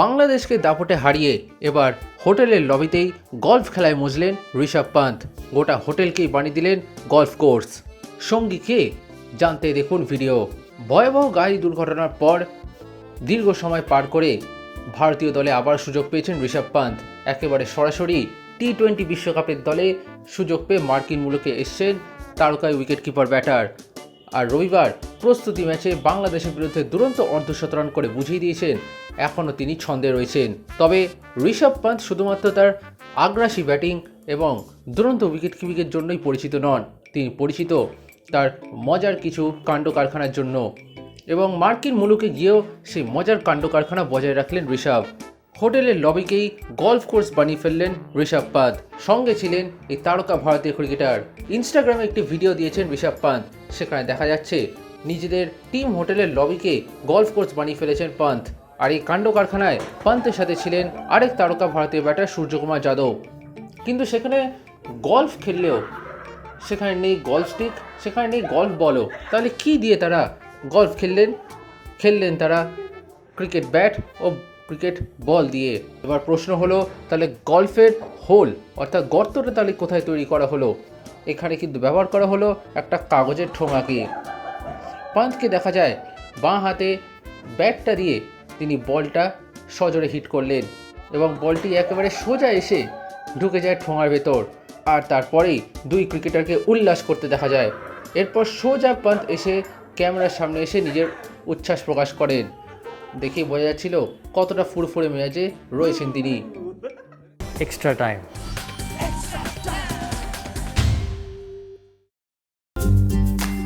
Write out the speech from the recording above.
বাংলাদেশকে দাপটে হারিয়ে এবার হোটেলের লবিতেই গলফ খেলায় মজলেন ঋষভ পান্ত গোটা হোটেলকেই বানিয়ে দিলেন গলফ কোর্স। সঙ্গী কে জানতে দেখুন ভিডিও। ভয়াবহ গাড়ি দুর্ঘটনার পর দীর্ঘ সময় পার করে ভারতীয় দলে আবার সুযোগ পেয়েছেন ঋষভ পান্ত একেবারে সরাসরি টি টোয়েন্টি বিশ্বকাপের দলে সুযোগ পেয়ে মার্কিন মুলুকে এসছেন তারকায় উইকেট কিপার ব্যাটার। আর রবিবার প্রস্তুতি ম্যাচে বাংলাদেশের বিরুদ্ধে দুরন্ত অর্ধশতরান করে বুঝিয়ে দিয়েছেন। এখনও তিনি ছন্দে রয়েছেন। তবে ঋষভ পান্ত শুধুমাত্র তার আগ্রাসী ব্যাটিং এবং দুরন্ত উইকেট কিপিংয়ের জন্যই পরিচিত নন। তিনি পরিচিত তার মজার কিছু কাণ্ড কারখানার জন্য। এবং মার্কিন মুলুকে গিয়েও সেই মজার কাণ্ড কারখানা বজায় রাখলেন ঋষভ। হোটেলের লবিকেই গলফ কোর্স বানিয়ে ফেললেন ঋষভ পান্ত সঙ্গে ছিলেন এই তারকা ভারতীয় ক্রিকেটার। ইনস্টাগ্রামে একটি ভিডিও দিয়েছেন ঋষভ পান্ত সেখানে দেখা যাচ্ছে নিজেদের টিম হোটেলের লবিকে গলফ কোর্স বানিয়ে ফেলেছেন পান্থ। আর এই কাণ্ড কারখানায় পান্তের সাথে ছিলেন আরেক তারকা ভারতীয় ব্যাটার সূর্যকুমার যাদব। কিন্তু সেখানে গলফ খেললেও সেখানে নেই গলফ স্টিক, সেখানে নেই গলফ বলও। তাহলে কি দিয়ে তারা গলফ খেললেন? খেললেন তারা ক্রিকেট ব্যাট ও ক্রিকেট বল দিয়ে। এবার প্রশ্ন হলো, তাহলে গলফের হোল অর্থাৎ গর্তটা তাহলে কোথায় তৈরি করা হলো? এখানে কিন্তু ব্যবহার করা হলো একটা কাগজের ঠোঙাকে। পান্তকে দেখা যায় বাঁ হাতে ব্যাটটা দিয়ে তিনি বলটা সজোরে হিট করলেন এবং বলটি একেবারে সোজা এসে ঢুকে যায় ঠোঙার ভেতর। আর তারপরেই দুই ক্রিকেটারকে উল্লাস করতে দেখা যায়। এরপর সোজা পান্ত এসে ক্যামেরার সামনে এসে নিজের উচ্ছ্বাস প্রকাশ করেন। দেখে বোঝা যাচ্ছিল কতটা ফুরফুরে মেজাজে রয়েছেন তিনি। Extra time.